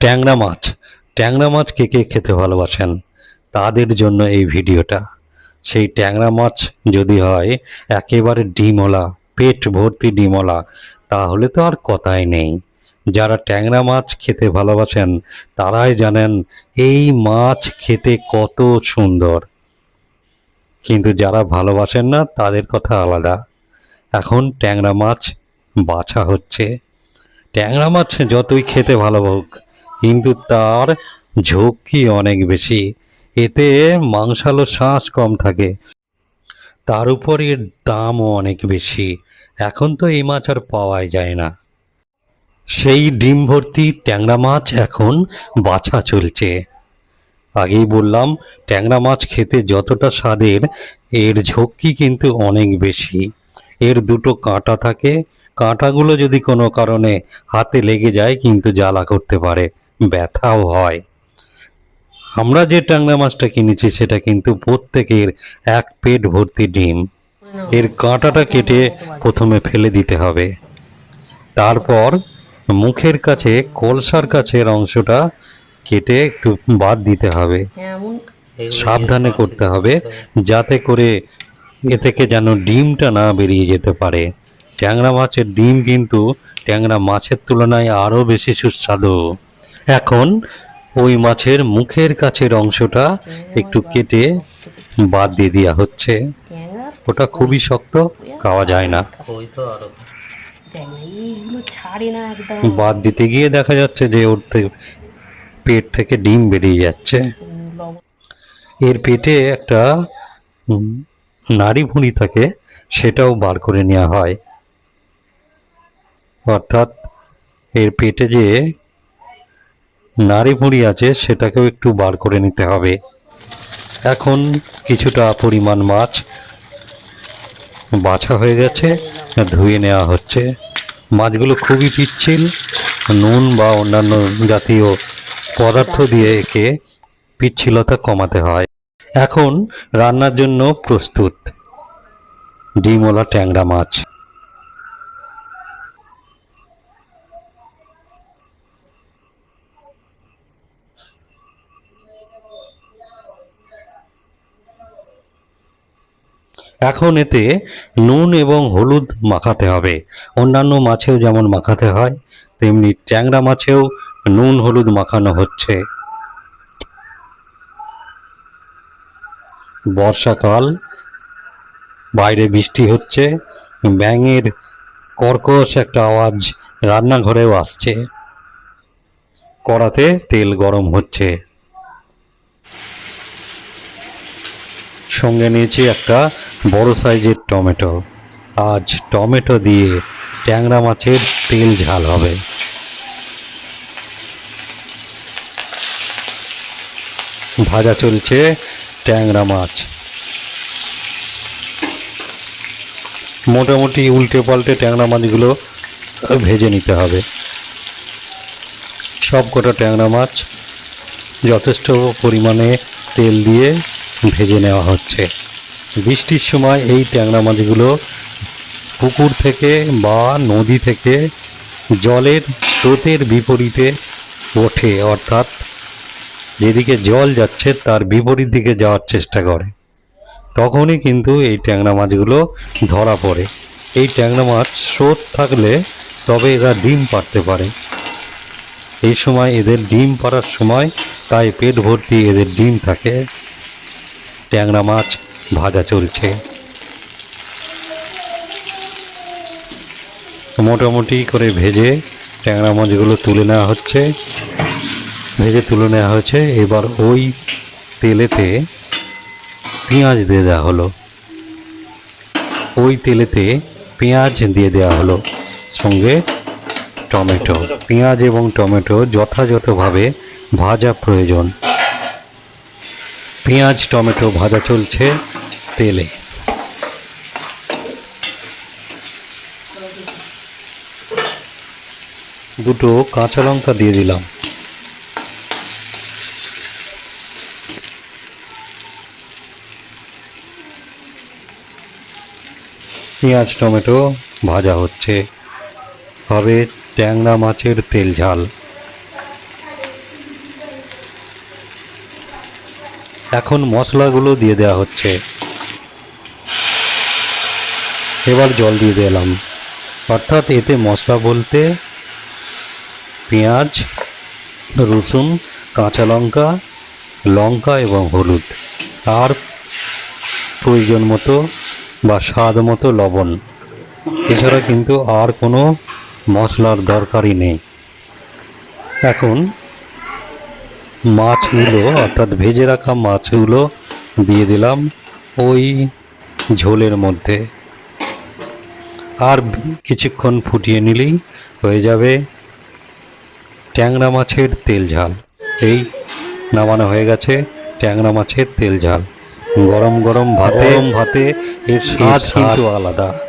ট্যাংরা মাছ। ট্যাংরা মাছ কে কে খেতে ভালোবাসেন? তাদের জন্য এই ভিডিওটা। সেই ট্যাংরা মাছ যদি হয়, একেবারে ডিমওয়ালা, পেট ভর্তি ডিমলা তাহলে তো আর কথাই নেই। যারা ট্যাংরা মাছ খেতে ভালোবাসেন, তারাই জানেন এই মাছ খেতে কত সুন্দর। কিন্তু যারা ভালোবাসেন না, তাদের কথা আলাদা। এখন ট্যাংরা মাছ বাছা হচ্ছে। ট্যাংরা মাছ যতই খেতে ভালো হোক কিন্তু তার ঝক্কি অনেক বেশি। এতে মাংসালো শ্বাস কম থাকে। তার উপর এর দামও অনেক বেশি। এখন তো এই মাছ আর পাওয়াই যায় না। সেই ডিম ভর্তি ট্যাংরা মাছ এখন বাছা চলছে। আগেই বললাম, ট্যাংরা মাছ খেতে যতটা স্বাদের, এর ঝক্কি কিন্তু অনেক বেশি। এর দুটো কাঁটা থাকে। কাঁটাগুলো যদি কোনো কারণে হাতে লেগে যায়, কিন্তু জ্বালা করতে পারে। ব্যথাও হয়। আমরা যে ট্যাংরা মাছটা কিনেছি সেটা কিন্তু প্রত্যেকের এক পেট ভর্তি ডিম। এর কাঁটাটা কেটে প্রথমে ফেলে দিতে হবে। তারপর মুখের কাছে কলসার কাছের অংশটা কেটে একটু বাদ দিতে হবে। সাবধানে করতে হবে যাতে করে এ থেকে যেন ডিমটা না বেরিয়ে যেতে পারে। ট্যাংরা মাছের ডিম কিন্তু ট্যাংরা মাছের তুলনায় আরও বেশি সুস্বাদু। এখন ওই মাছের মুখের কাছের অংশটা একটু কেটে বাদ দিয়ে দেওয়া হচ্ছে। ওটা খুবই শক্ত, খাওয়া যায় না। বাদ দিতে গিয়ে দেখা যাচ্ছে যে ওর পেট থেকে ডিম বেরিয়ে যাচ্ছে। এর পেটে একটা নাড়ি ভুঁড়ি থাকে, সেটাও বার করে নেওয়া হয়। অর্থাৎ এর পেটে যে নাড়ি ভুঁড়ি আছে, সেটাকেও একটু বার করে নিতে হবে। এখন কিছুটা পরিমাণ মাছ বাছা হয়ে গেছে, ধুয়ে নেওয়া হচ্ছে। মাছগুলো খুবই পিচ্ছিল, নুন বা অন্যান্য জাতীয় পদার্থ দিয়ে একে পিচ্ছিলতা কমাতে হয়। এখন রান্নার জন্য প্রস্তুত। ডিমওয়ালা ট্যাংরা মাছ। এখন এতে নুন এবং হলুদ মাখাতে হবে। অন্যান্য মাছেও যেমন মাখাতে হয়, তেমনি ট্যাংরা মাছেও নুন হলুদ মাখানো হচ্ছে। বর্ষাকাল, বাইরে বৃষ্টি হচ্ছে, ব্যাঙের কর্কশ একটা আওয়াজ রান্নাঘরেও আসছে। কড়াতে তেল গরম হচ্ছে। সঙ্গে নিয়েছি একটা বড় সাইজের টমেটো। আজ টমেটো দিয়ে ট্যাংরা মাছের তেল ঝাল হবে। ভাজা চলছে ট্যাংরা মাছ। মোটামুটি উল্টে পাল্টে ট্যাংরা মাছগুলো ভেজে নিতে হবে। সব কটা ট্যাংরা মাছ যথেষ্ট পরিমাণে তেল দিয়ে ভেজে নেওয়া হচ্ছে। বৃষ্টির সময় এই ট্যাংরা মাছগুলো পুকুর থেকে বা নদী থেকে জলের স্রোতের বিপরীতে ওঠে, অর্থাৎ যেদিকে জল যাচ্ছে তার বিপরীত দিকে যাওয়ার চেষ্টা করে। তখনই কিন্তু এই ট্যাংরা মাছগুলো ধরা পড়ে। এই ট্যাংরা মাছ স্রোত থাকলে তবে এরা ডিম পাড়তে পারে। এই সময় এদের ডিম পাড়ার সময় তাই পেট ভর্তি এদের ডিম থাকে। ট্যাংরা মাছ ভাজা চলছে। মোটামুটি করে ভেজে ট্যাংরা মাছগুলো তুলে নেওয়া হচ্ছে। ভেজে তুলে নেওয়া হয়েছে। এবার ওই তেলেতে পেঁয়াজ দিয়ে দেওয়া হলো। ওই তেলেতে পেঁয়াজ দিয়ে দেওয়া হলো। সঙ্গে টমেটো। পেঁয়াজ এবং টমেটো যথাযথভাবে ভাজা প্রয়োজন। পেঁয়াজ, টমেটো ভাজা চলছে তেলে। দুটো কাঁচা লঙ্কা দিয়ে দিলাম। পেঁয়াজ, টমেটো ভাজা হচ্ছে। হবে ট্যাংরা মাছের তেল ঝাল। এখন মশলাগুলো দিয়ে দেওয়া হচ্ছে। এবার জল দিয়ে দিলাম অর্থাৎ এতে মশলা বলতে পেঁয়াজ, রসুন, কাঁচা লঙ্কা লঙ্কা এবং হলুদ। আর প্রয়োজন মতো বা স্বাদ মতো লবণ। এছাড়া কিন্তু আর কোনো মশলার দরকারই নেই। এখন মাছগুলো অর্থাৎ ভেজে রাখা মাছগুলো দিয়ে দিলাম ওই ঝোলের মধ্যে। আর কিছুক্ষণ ফুটিয়ে নিলেই হয়ে যাবে ট্যাংরা মাছের তেল ঝাল। এই নামানো হয়ে গেছে ট্যাংরা মাছের তেল ঝাল। গরম গরম ভাতে ভাতে এর স্বাদ কিন্তু আলাদা।